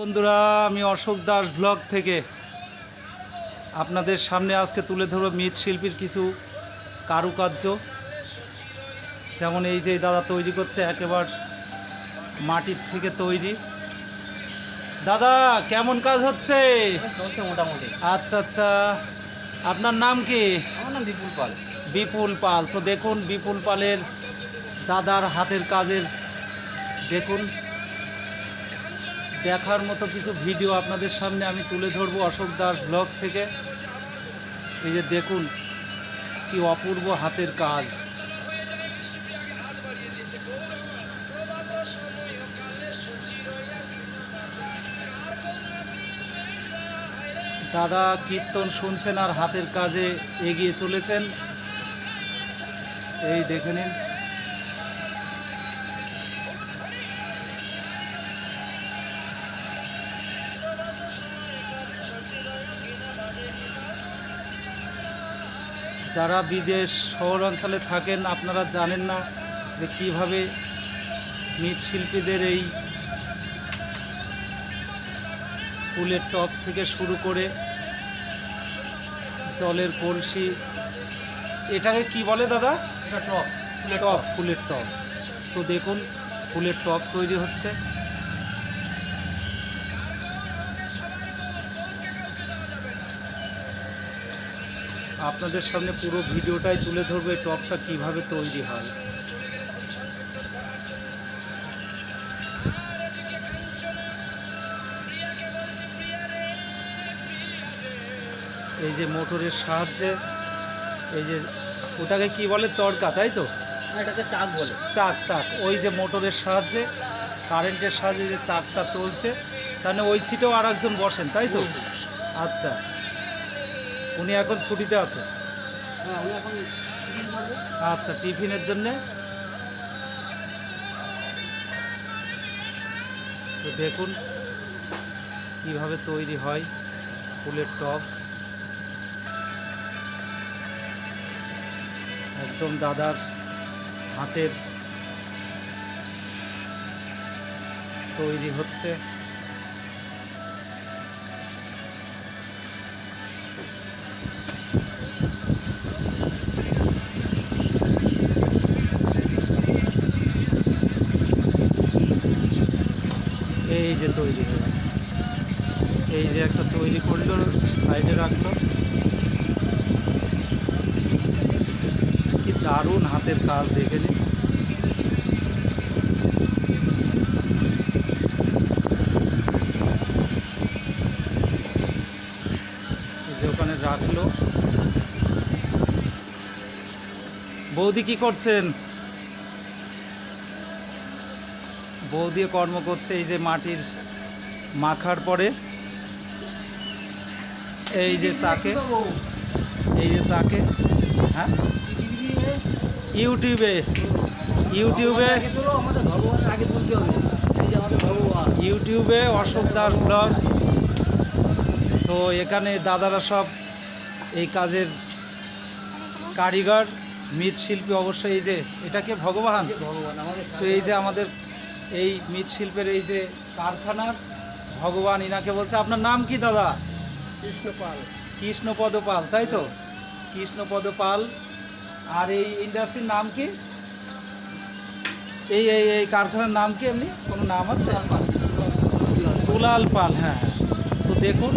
বন্ধুরা আমি অশোক দাস ব্লগ থেকে আপনাদের সামনে আজকে তুলে ধরব মৃৎশিল্পীর কিছু কারুকার্য। যেমন এই যে দাদা তৈরি করছে একেবারে মাটির থেকে তৈরি। দাদা কেমন কাজ হচ্ছে? চলছে মোটামুটি। আচ্ছা আচ্ছা। আপনার নাম কি? আমার নাম বিপুল পাল। বিপুল পাল। তো দেখুন বিপুল পালের দাদার হাতের কাজের দেখুন। দেখার মতো কিছু ভিডিও আপনাদের সামনে আমি তুলে ধরবো অশোক দাস ব্লগ থেকে। এই যে দেখুন, কি অপূর্ব হাতের কাজ। দাদা কীর্তন শুনছেন আর হাতের কাজে এগিয়ে চলেছেন। এই দেখে নিন। যারা বিদেশ শহর অঞ্চলে থাকেন আপনারা জানেন না যে কীভাবে মৃৎশিল্পীদের এই ফুলের টপ থেকে শুরু করে জলের কলসি। এটাকে কি বলে দাদা? এটা টপ ফুলের টপ ফুলের টপ তো দেখুন ফুলের টপ তৈরি হচ্ছে। আপনাদের সামনে পুরো ভিডিওটাই তুলে ধরবো এই টপটা কীভাবে তৈরি হয়। এই যে মোটরের সাহায্যে এই যে ওটাকে কি বলে? চরকা তাই তো? এটাকে চাক বলে। চাক চাক। ওই যে মোটরের সাহায্যে কারেন্টের সাহায্যে যে চাকটা চলছে তাহলে ওই সিটেও আর একজন বসেন তাই তো? আচ্ছা। উনি এখন ছুটিতে আছে হ্যাঁ আচ্ছা টিফিনের জন্যে? তো দেখুন কীভাবে তৈরি হয় ফুলের টব। একদম দাদার হাতের তৈরি হচ্ছে। এই যে তৈরি হয়ে গেল। এই যে একটা তৈরি করল, সাইডে রাখল। কি দারুণ হাতের কাজ দেখে যে ওখানে রাখল। বৌদি কি করছেন? বৌদি কর্ম করছে এই যে মাটির মাখার পরে। এই যে চাকে। এই যে চাকে। হ্যাঁ? ইউটিউবে। ইউটিউবে। ইউটিউবে অশোক দাস ব্লগ। তো এখানে দাদারা সব এই কাজের কারিগর মৃৎশিল্পী অবশ্যই এই যে এটাকে ভগবান? ভগবান? আমাদের তো এই যে আমাদের এই মৃৎশিল্পের এই যে কারখানার ভগবান ইনাকে বলছে আপনার নাম কি দাদা? কৃষ্ণপাল। কৃষ্ণপদ পাল তাই তো? কৃষ্ণপদ পাল। আর এই ইন্ডাস্ট্রির নাম কি? এই এই এই কারখানার নাম কি এমনি? কোনো নাম আছে? দুলাল পাল হ্যাঁ হ্যাঁ। তো দেখুন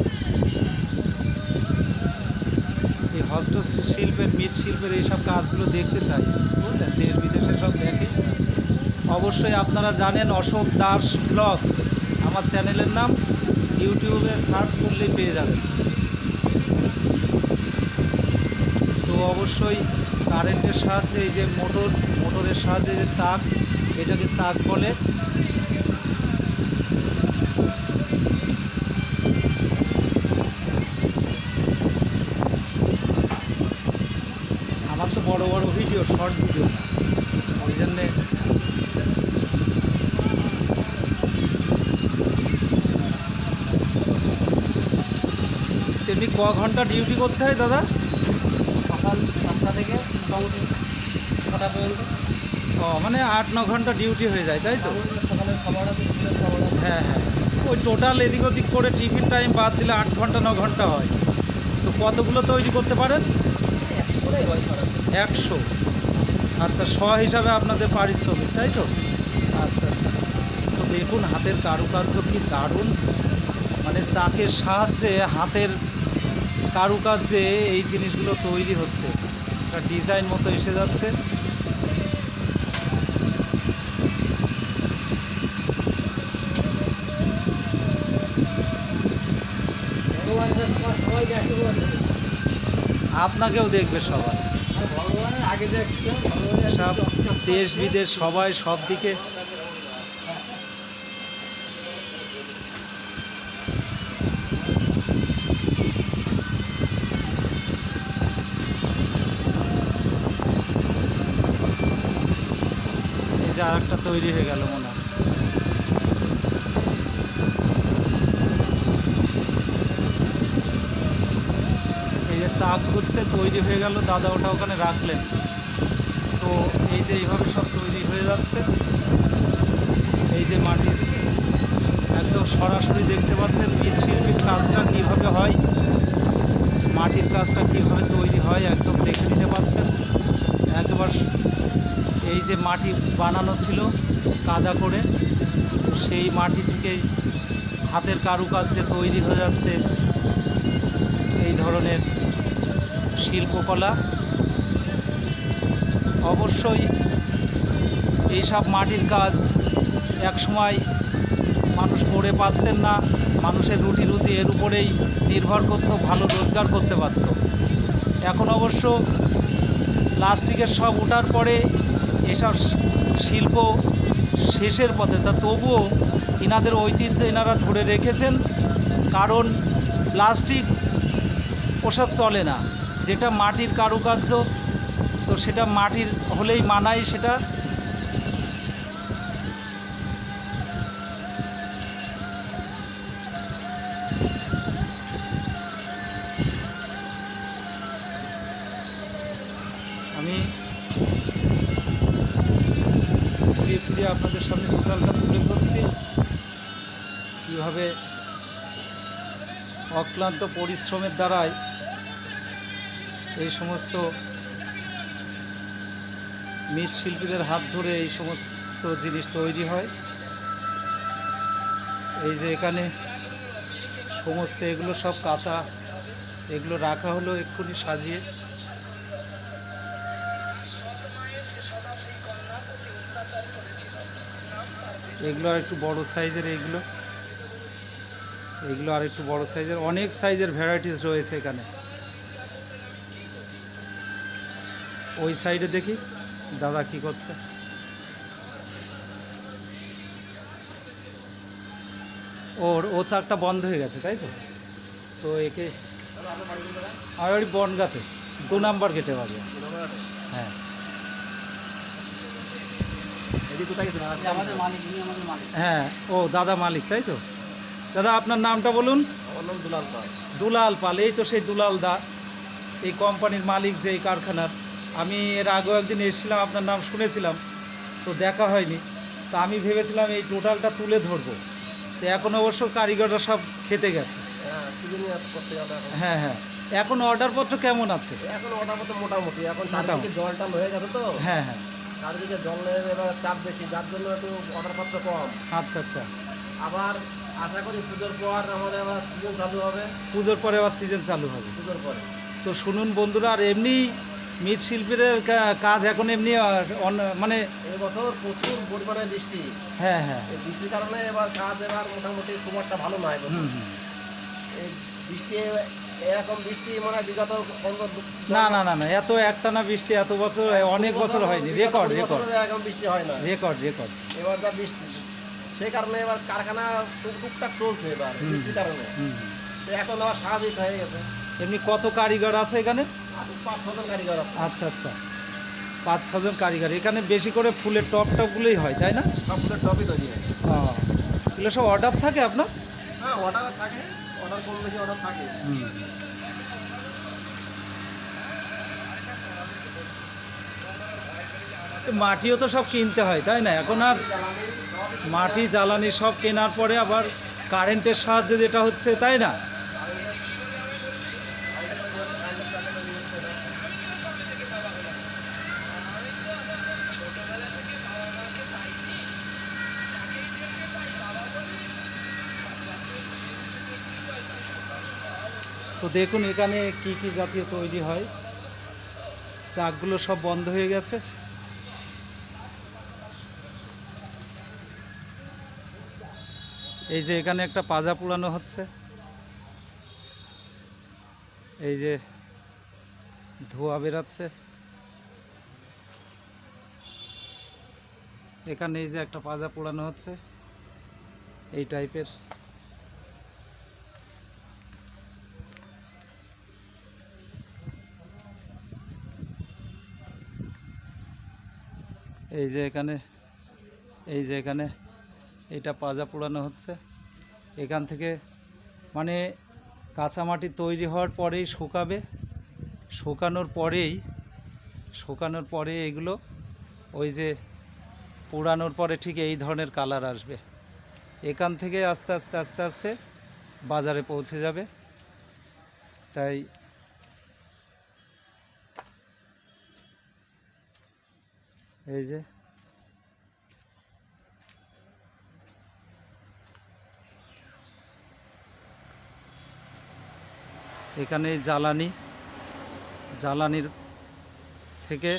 এই হস্তশিল্পের মৃৎশিল্পের এইসব কাজগুলো দেখতে চাই। বুঝলেন? দেশ বিদেশে সব দেখে। অবশ্যই আপনারা জানেন অশোক দাস ব্লগ। আমার চ্যানেলের নাম ইউটিউবে সার্চ করলেই পেয়ে যাবেন। তো অবশ্যই কারেন্টের সাহায্যে এই যে মোটর, মোটরের সাহায্যে যে চাক, এটাকে চাক বলে। আমার তো বড় বড় ভিডিও শর্ট ভিডিও ওই জন্যে তেমনি ক ঘণ্টা ডিউটি করতে হয় দাদা? সকাল সাতটা থেকে মোটামুটি ছটা পর্যন্ত। ও মানে আট, ন ঘণ্টা ডিউটি হয়ে যায়, তাই তো? খাবার আছে খাবার হ্যাঁ হ্যাঁ। ওই টোটাল এদিক ওদিক করে টিফিন টাইম বাদ দিলে আট ঘণ্টা, ন ঘণ্টা হয়। তো কতগুলো তৈরি করতে পারেন? একশো। আচ্ছা শ হিসাবে আপনাদের পারিশ্রমিক, তাই তো? আচ্ছা আচ্ছা। তো দেখুন, হাতের কারুকার্য কি দারুণ। মানে চাকের সাহায্যে হাতের কারুকার্যে এই জিনিসগুলো তৈরি হচ্ছে। একটা ডিজাইন মতো এসে যাচ্ছে। আপনাকেও দেখবে সবাই। ভগবানের আগে দেখতে ভগবানের সব দেশ বিদেশ সবাই সব দিকে আর একটা তৈরি হয়ে গেল মনে হয়। এই যে চাক হচ্ছে, তৈরি হয়ে গেল। দাদা ওটা ওখানে রাখলেন। তো এই যে এইভাবে সব তৈরি হয়ে যাচ্ছে। এই যে মাটির একদম সরাসরি দেখতে পাচ্ছেন মৃৎশিল্পীর কাজটা কীভাবে হয়, মাটির কাজটা কীভাবে তৈরি হয়, একদম দেখে নিতে পাচ্ছেন একবার এই যে মাটি বানানো ছিল কাদা করে, সেই মাটি থেকেই হাতের কারুকার্যে তৈরি হয়ে যাচ্ছে, এই ধরনের শিল্পকলা। অবশ্যই এইসব মাটির কাজ একসময় মানুষ করে পারতেন না, মানুষের রুটি রুজি এর উপরেই নির্ভর করত, ভালো রোজগার করতে পারত। এখন অবশ্য প্লাস্টিকের সব ওঠার পরে এসব শিল্প শেষের পথে। তা তবুও ইনাদের ঐতিহ্য এনারা ধরে রেখেছেন, কারণ প্লাস্টিক ওসব চলে না। যেটা মাটির কারুকার্য, তো সেটা মাটির হলেই মানায় সেটা। কীভাবে অক্লান্ত পরিশ্রমের দ্বারাই এই সমস্ত মৃৎশিল্পীদের হাত ধরে এই সমস্ত জিনিস তৈরি হয়। এই যে এখানে সমস্ত এগুলো সব কাঁচা, এগুলো রাখা হলো এক্ষুনি সাজিয়ে। এগুলো আর একটু বড় সাইজের এগুলো। এগুলো আর একটু বড় সাইজের অনেক সাইজের ভ্যারাইটিস রয়েছে এখানে। ওই সাইডে দেখি দাদা কি করছে। ওর ও চাকটা বন্ধ হয়ে গেছে তাই তো? তো একে আর ওই বনগাতে দু নাম্বার গেটে বাড়ি হ্যাঁ। এদিকে কোথায় গেছে আমাদের মালিক ইনি আমাদের মালিক। হ্যাঁ ও দাদা মালিক তাই তো? দাদা আপনার নামটা বলুন? আমার নাম দুলাল পাল। দুলাল পাল এই তো সেই দুলাল দা। এই কোম্পানির মালিক যে এই কারখানার। আমি এর আগেও একদিন এসেছিলাম আপনার নাম শুনেছিলাম তো দেখা হয়নি। তো আমি ভেবেছিলাম এই টোটালটা তুলে ধরবো। তো এখন অবশ্য কারিগররা সব খেতে গেছে। হ্যাঁ হ্যাঁ হ্যাঁ। এখন অর্ডারপত্র কেমন আছে? এখন মতো মোটামুটি। এখন মোটামুটি। চারদিকে জল হয়ে গেছে তো। হ্যাঁ হ্যাঁ। চারদিকে জলের এবার চাপ বেশি যার জন্য একটু অর্ডারপত্র কম। আচ্ছা আচ্ছা। আবার আশা করি পুজোর পর আমাদের আবার সিজন চালু হবে। পুজোর পরে আবার সিজন চালু হবে। পুজোর পরে। তো শুনুন বন্ধুরা আর এমনি মৃৎশিল্পীর কাজ এখন এমনি মানে এবছর প্রচুর পরিমাণে বৃষ্টি। হ্যাঁ হ্যাঁ। বৃষ্টির কারণে এবার কাজ এবার মোটামুটি খুব একটা ভালো নয় বৃষ্টি এরকম বৃষ্টি মানে বিগত না না না না এত একটানা বৃষ্টি এত বছর অনেক বছর হয়নি। রেকর্ড রেকর্ড এরকম বৃষ্টি হয় না। রেকর্ড রেকর্ড এবার যা বৃষ্টি। সেই কারণে এবার কারখানা টুক টুকটাক চলছে এবার বৃষ্টির কারণে। তো এখন আবার স্বাভাবিক হয়ে গেছে। এমনি কত কারিগর আছে এখানে? পাঁচ ছজন কারিগর আছে। আচ্ছা আচ্ছা। পাঁচ ছজন কারিগর। এখানে বেশি করে ফুলের টপ টপগুলোই হয় তাই না? সব ফুলের টপই তৈরি হয়। এগুলো সব অর্ডার থাকে আপনার? হ্যাঁ অর্ডার থাকে। অর্ডার কম বেশি অর্ডার থাকে। মাটিও তো সব কিনতে হয়, তাই না? এখন আর মাটি, জ্বালানি সব কেনার পরে আবার কারেন্টের সাহায্যে যেটা হচ্ছে, তাই না? তো দেখুন এখানে কি কি জাতীয় তৈরি হয়। চাকগুলো সব বন্ধ হয়ে গেছে। এই যে এখানে একটা পাজা পুরানো হচ্ছে। এই যে ধোয়া বেরাচ্ছে। এখানে এই যে একটা পাজা পোড়ানো হচ্ছে। এই টাইপের। এই যে এখানে, এই যে এখানে এটা পাজা পোড়ানো হচ্ছে। এখান থেকে মানে কাঁচামাটি তৈরি হওয়ার পরেই শুকাবে। শুকানোর পরেই, শুকানোর পরে এগুলো ওই যে পোড়ানোর পরে ঠিক এই ধরনের কালার আসবে। এখান থেকে আস্তে আস্তে আস্তে আস্তে বাজারে পৌঁছে যাবে। তাই এই যে এখানে জ্বালানি, জ্বালানির থেকে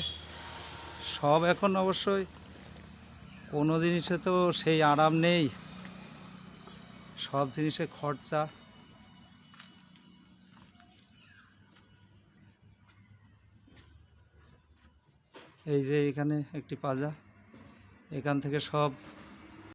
সব এখন অবশ্যই কোনো জিনিসে তো সেই আরাম নেই। সব জিনিসে খরচা। এই যে এখানে একটি পাজা, এখান থেকে সব